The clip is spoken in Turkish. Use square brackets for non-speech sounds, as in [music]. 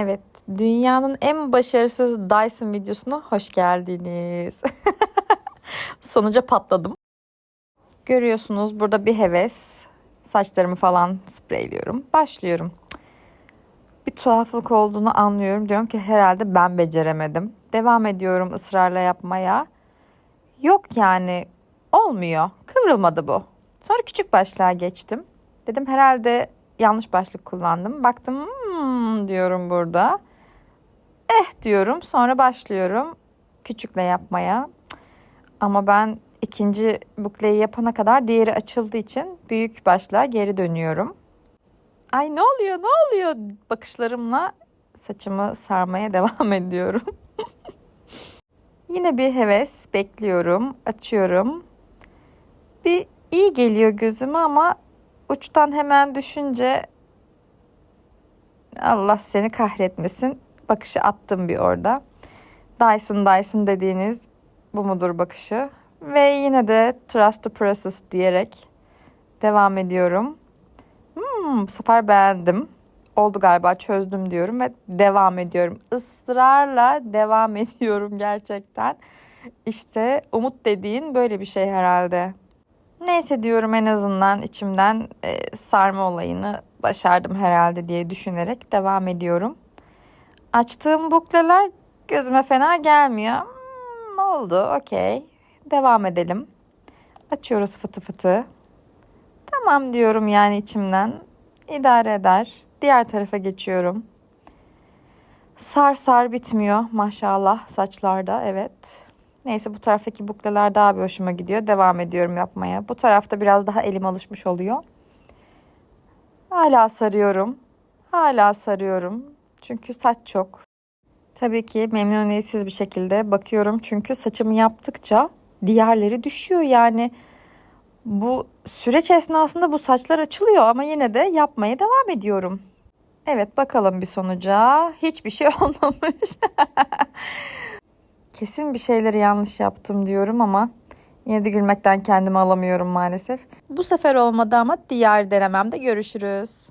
Evet, dünyanın en başarısız Dyson videosuna hoş geldiniz. [laughs] Sonuca patladım. Görüyorsunuz burada bir heves. Saçlarımı falan spreyliyorum. Başlıyorum. Bir tuhaflık olduğunu anlıyorum. Diyorum ki herhalde ben beceremedim. Devam ediyorum ısrarla yapmaya. Yok yani olmuyor. Kıvrılmadı bu. Sonra küçük başlığa geçtim. Dedim herhalde yanlış başlık kullandım. Baktım hmm, diyorum burada. Eh diyorum sonra başlıyorum küçükle yapmaya. Ama ben ikinci bukleyi yapana kadar diğeri açıldığı için büyük başlığa geri dönüyorum. Ay ne oluyor ne oluyor bakışlarımla saçımı sarmaya [laughs] devam ediyorum. [laughs] Yine bir heves bekliyorum açıyorum. Bir iyi geliyor gözüme ama uçtan hemen düşünce Allah seni kahretmesin bakışı attım bir orada. Dyson Dyson dediğiniz bu mudur bakışı. Ve yine de trust the process diyerek devam ediyorum. Hmm, bu sefer beğendim. Oldu galiba çözdüm diyorum ve devam ediyorum. Israrla devam [laughs] ediyorum gerçekten. İşte umut dediğin böyle bir şey herhalde. Neyse diyorum en azından içimden e, sarma olayını başardım herhalde diye düşünerek devam ediyorum. Açtığım bukleler gözüme fena gelmiyor. Hmm, oldu okey. Devam edelim. Açıyoruz fıtı fıtı. Tamam diyorum yani içimden. İdare eder. Diğer tarafa geçiyorum. Sar sar bitmiyor maşallah saçlarda evet. Neyse bu taraftaki bukleler daha bir hoşuma gidiyor. Devam ediyorum yapmaya. Bu tarafta biraz daha elim alışmış oluyor. Hala sarıyorum. Hala sarıyorum. Çünkü saç çok. Tabii ki memnuniyetsiz bir şekilde bakıyorum. Çünkü saçımı yaptıkça diğerleri düşüyor. Yani bu süreç esnasında bu saçlar açılıyor ama yine de yapmaya devam ediyorum. Evet bakalım bir sonuca. Hiçbir şey [laughs] olmamış. Kesin bir şeyleri yanlış yaptım diyorum ama yine de gülmekten kendimi alamıyorum maalesef. Bu sefer olmadı ama diğer denememde görüşürüz.